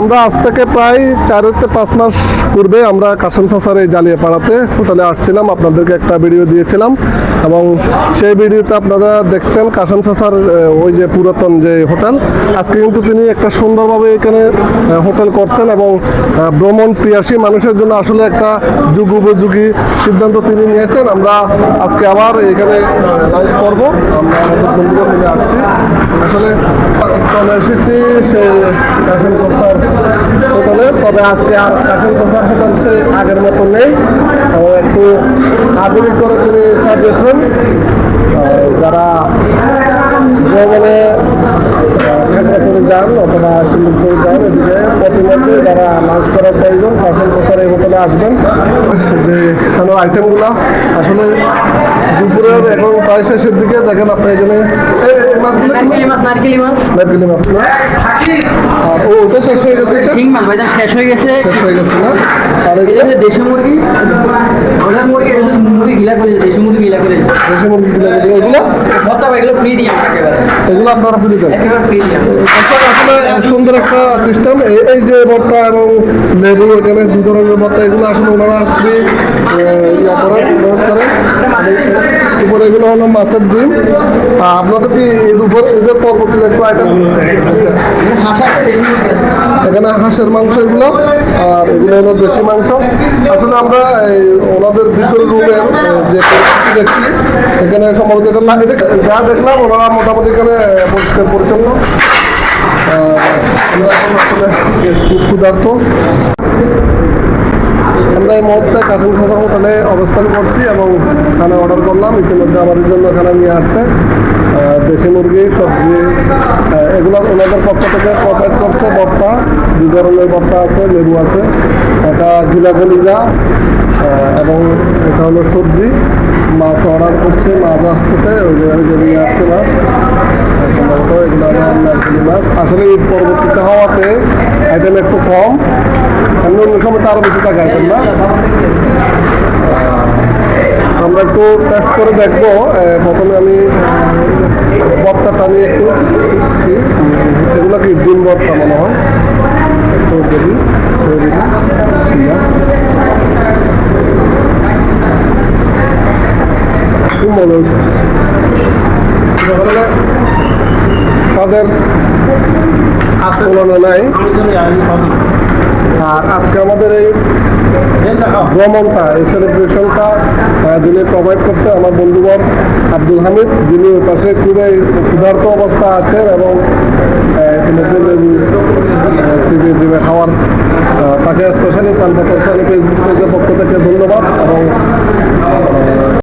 আমরা আজ থেকে প্রায় চার থেকে পাঁচ মাস পূর্বে আমরা কাসম সাসার এই জালিয়াপাড়াতে হোটেলে আসছিলাম। আপনাদেরকে একটা ভিডিও দিয়েছিলাম এবং সেই ভিডিওতে আপনারা দেখছেন কাসম সাসার ওই যে পুরাতন যে হোটেল আজকে কিন্তু তিনি একটা সুন্দরভাবে এখানে হোটেল করছেন এবং ভ্রমণ প্রিয়াসী মানুষের জন্য আসলে একটা যুগ উপযোগী সিদ্ধান্ত তিনি নিয়েছেন। আমরা আজকে আবার এখানে লাঞ্চ করব। আমরা আসছি। আসলে চলে এসেছি সে কাশিম তবে আজকে আর কাশিম হোটেল সে আগের মতো নেই। এবং একটু আধুনিক করে তিনি সাজিয়েছেন। যারা ভ্রমণে খাগড়াছড়ি যান অথবা শিলিগুড়ি যান এদিকে প্রতিমধ্যে যারা লাঞ্চ করার প্রয়োজন কাশিম সসার এই হোটেলে আসবেন। যে এখানে আইটেমগুলো আসলে দুপুরের এখন প্রায় শেষের দিকে দেখেন আপনি এখানে এই- মাছগুলো নারকেলি মাছ নারকেলি মাছ নারকেলি মাছ না আর ও ওটা শেষ মাছ ভাইজান শেষ হয়ে গেছে। শেষ হয়ে গেছে না? আর এটা দেশি মুরগি? ব্রয়লার মুরগি এটা মুরগি গিলা করে দেশি মুরগি গিলা করে দেশি মুরগিগুলো যেগুলো, এগুলো? ভর্তা ভাই এগুলো ফ্রি আমরা একেবারে। এগুলো আপনারা ফ্রি দেন। একেবারে ফ্রি দিয়ে আমরা। আসলে সুন্দর একটা সিস্টেম এই যে ভর্তা এবং লেবু এখানে দু ধরনের ভর্তা এগুলো আসলে ওনারা ফ্রি ইয়া করেন করেন। উপরে এগুলো হলো মাছের ডিম। আপনাদের কি এর উপর এদের পরবর্তীতে একটু আইটেম এখানে হাঁসের মাংস এগুলো, আর এগুলো হলো দেশি মাংস। আসলে আমরা ওনাদের ভিতরে রুমের যে পরিস্থিতি দেখছি, এখানে সম্ভবত এটা না- যা দেখলাম, ওনারা মোটামুটি এখানে পরিষ্কার পরিচ্ছন্ন। আমরা এখন আসলে ক্ষুধার্ত। আমরা এই মুহূর্তে কাশিম সাদা হোটেলে অবস্থান করছি এবং খানা অর্ডার করলাম। ইতিমধ্যে আমাদের জন্য খানা নিয়ে আসছে। দেশি মুরগি, সবজি এগুলো ওনাদের পক্ষ থেকে প্রোভাইড করছে বর্তা দুই ধরনের বর্তা আছে, লেবু আছে। এটা গিলা কলিজা এবং এটা হলো সবজি। মাছ অর্ডার করছে, মাছ আসতেছে। ওই যে নিয়ে আসছে মাছ। সম্ভবত এগুলো মাছ। আসলে এই পরবর্তীতে হওয়াতে আইটেম একটু কম। অন্য অন্য সময় তো আরও বেশি টাকা আছে, না? আমরা একটু টেস্ট করে দেখব। প্রথমে আমি বর্তাটা নিয়ে একটু। এগুলো কি ডিম বর্তা মনে হয়? একটু তাদের তুলনা নাই। আর আজকে আমাদের এই ভ্রমণটা, এই সেলিব্রেশনটা যিনি প্রোভাইড করছে আমার বন্ধুবর আব্দুল হামিদ, যিনি ওই পাশে খুবই ক্ষুধার্ত অবস্থা আছেন এবং খাওয়ার তাকে স্পেশালি কনফারেন্স ফেসবুক পেজের পক্ষ থেকে ধন্যবাদ এবং